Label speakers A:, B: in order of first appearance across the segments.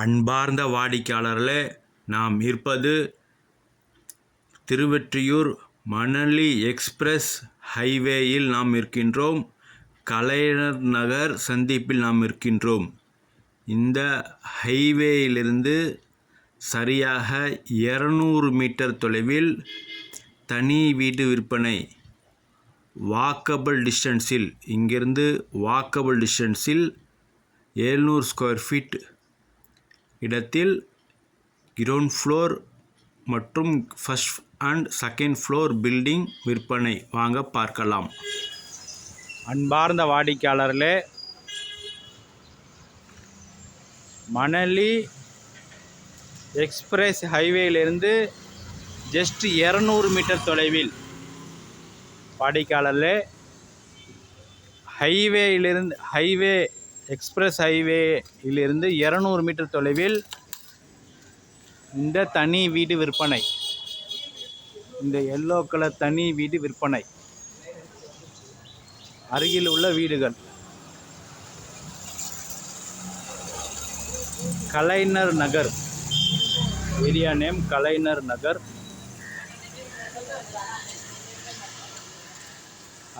A: அன்பார்ந்த வாடிக்கையாளர்களே நாம் இருப்பது திருவெற்றியூர் மணலி எக்ஸ்பிரஸ் ஹைவேயில் நாம் இருக்கின்றோம். கலைஞர் நகர் சந்திப்பில் நாம் இருக்கின்றோம். இந்த ஹைவேயிலிருந்து சரியாக இரநூறு மீட்டர் தொலைவில் தனி வீடு விற்பனை. வாக்கபிள் டிஸ்டன்ஸில் இங்கிருந்து வாக்கபிள் டிஸ்டன்ஸில் எழுநூறு ஸ்கொயர் ஃபீட் இடத்தில் கிரவுண்ட் ஃப்ளோர் மற்றும் first and second floor building விற்பனை. வாங்க பார்க்கலாம். அன்பார்ந்த வாடிக்கையாளர்களே மணலி எக்ஸ்பிரஸ் ஹைவேயிலிருந்து ஜஸ்ட் இரநூறு மீட்டர் தொலைவில். வாடிக்கையாளர்களே ஹைவேயிலிருந்து ஹைவே எக்ஸ்பிரஸ் ஹைவேயிலிருந்து இரநூறு மீட்டர் தொலைவில் இந்த தனி வீடு விற்பனை. இந்த எல்லோ கலர் தனி வீடு விற்பனை. அருகில் உள்ள வீடுகள். கலைஞர் நகர். Area name Kalaignar Nagar.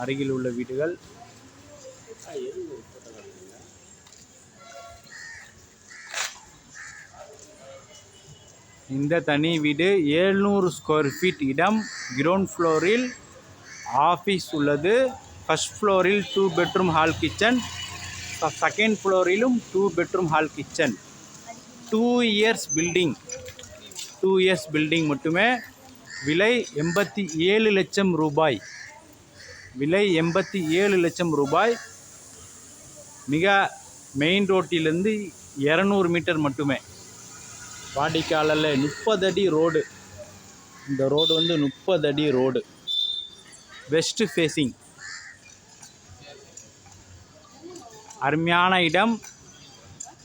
A: அருகில் உள்ள வீடுகள். இந்த தனி வீடு ஏழ்நூறு ஸ்கொயர் ஃபீட் இடம் கிரவுண்ட் ஃப்ளோரில் ஆஃபீஸ் உள்ளது. ஃபஸ்ட் ஃப்ளோரில் two bedroom hall kitchen second ஃப்ளோரிலும் two bedroom hall kitchen two years building two years building மட்டுமே. விலை எண்பத்தி ஏழு லட்சம் ரூபாய். விலை எண்பத்தி ஏழு லட்சம் ரூபாய். மிக மெயின் ரோட்டிலிருந்து இரநூறு மீட்டர் மட்டுமே. வாடிக்காலில் முப்பது அடி ரோடு. இந்த ரோடு வந்து முப்பது அடி ரோடு. வெஸ்ட் ஃபேஸிங் அருமையான இடம்.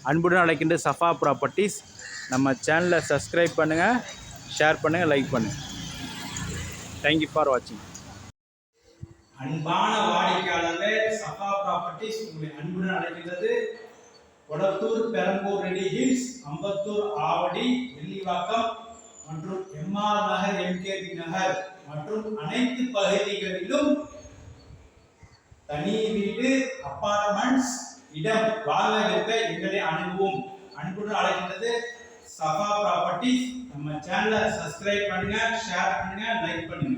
A: அன்புடன் அழைக்கின்ற சஃபா ப்ராப்பர்ட்டிஸ் நம்ம சேனலை சப்ஸ்கிரைப் பண்ணுங்கள் ஷேர் பண்ணுங்கள் லைக் பண்ணுங்கள் தேங்க்யூ ஃபார் வாட்சிங் அன்பான வாடிக்கையாளர்களே சஃபா ப்ராப்பர்ட்டிஸ் உங்களை அன்புடன் அழைக்கின்றது. கொடத்தூர் பெரம்பூர் ரெடி ஹில்ஸ் அம்பத்தூர் ஆவடி வெள்ளிவாக்கம் மற்றும் எம்ஆர் நகர் எம்கேபி நகர் மற்றும் அனைத்து பகுதிகளிலும் தனி வீடு அப்பார்ட்மெண்ட்ஸ் இடம் வாங்க இருக்க எங்களை அணுகுவோம். அன்புடன் அழைக்கின்றது சஃபா ப்ராப்பர்ட்டிஸ் நம்ம சேனலை சப்ஸ்கிரைப் பண்ணுங்க ஷேர் பண்ணுங்க லைக் பண்ணுங்க.